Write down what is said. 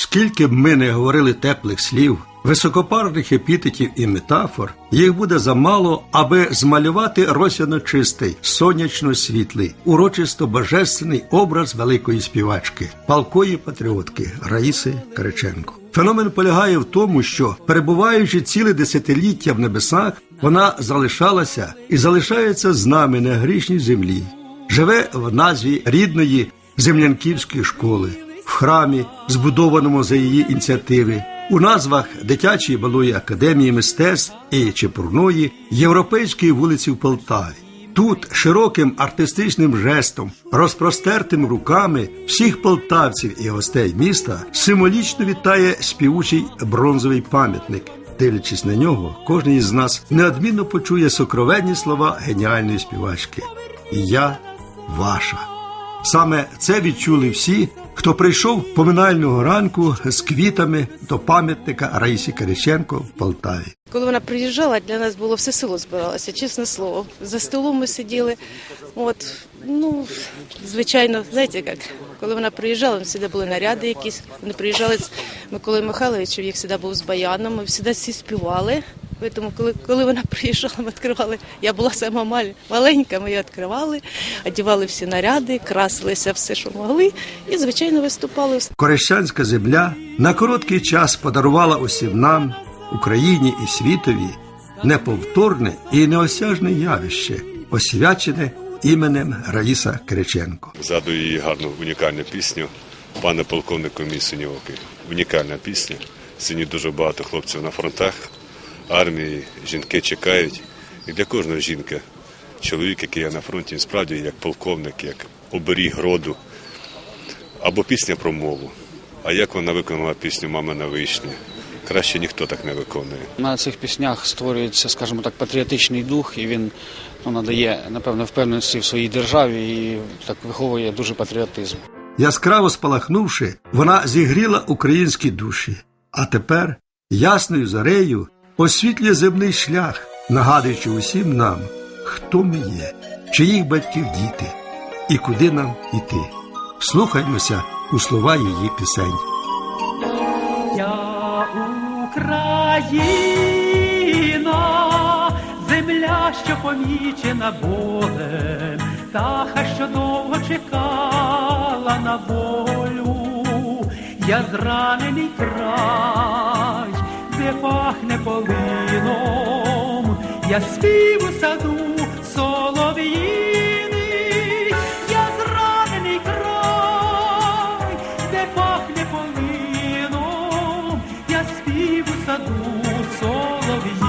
Скільки б ми не говорили теплих слів, високопарних епітетів і метафор, їх буде замало, аби змалювати росяно чистий, сонячно світлий, урочисто божественний образ великої співачки, палкої патріотки Раїси Кириченко. Феномен полягає в тому, що перебуваючи ціле десятиліття в небесах, вона залишалася і залишається з нами на грішній землі, живе в назві рідної землянківської школи, храмі, збудованому за її ініціативи, у назвах дитячої малої академії мистецтв і Чепурної Європейської вулиці в Полтаві. Тут широким артистичним жестом, розпростертим руками всіх полтавців і гостей міста символічно вітає співучий бронзовий пам'ятник. Дивлячись на нього, кожен із нас неодмінно почує сокровенні слова геніальної співачки. Я ваша. Саме це відчули всі, хто прийшов поминального ранку з квітами до пам'ятника Раїсі Кириченко в Полтаві. Коли вона приїжджала, для нас було все село збиралося, чесне слово. За столом ми сиділи. От, ну, звичайно, знаєте як, коли вона приїжджала, завжди були наряди якісь. Вони приїжджали з Миколою Михайловичем, їх завжди був з баяном, ми завжди всі співали. Тому, коли, коли вона приїжджала, ми відкривали. Я була сама маленька, ми її відкривали, одягали всі наряди, красилися все, що могли, і, звичайно, виступали. Корещанська земля на короткий час подарувала усім нам, Україні і світові, неповторне і неосяжне явище, освячене іменем Раїса Кириченко. Згадую її гарну унікальну пісню пане полковнику мій синьоокий. Унікальна пісня. Сьогодні дуже багато хлопців на фронтах, армії, жінки чекають. І для кожної жінки чоловік, який є на фронті, він справді як полковник, як оберіг роду. Або пісня про мову. А як вона виконала пісню Мама на вишні? Краще ніхто так не виконує. На цих піснях створюється, скажімо так, патріотичний дух, і він ну, надає, напевно, впевненості в своїй державі і так виховує дуже патріотизм. Яскраво спалахнувши, вона зігріла українські душі, а тепер ясною зарею освітлює земний шлях, нагадуючи усім нам, хто ми є, чиїх батьків діти і куди нам іти. Слухаймося у слова її пісень. Я Україна, земля, що помічена болем, птаха, що довго чекала на волю, я зранений край, де пахне полином, я спів у саду солов'їний, я зранений край, де пахне полином, я спів у саду солов'їний.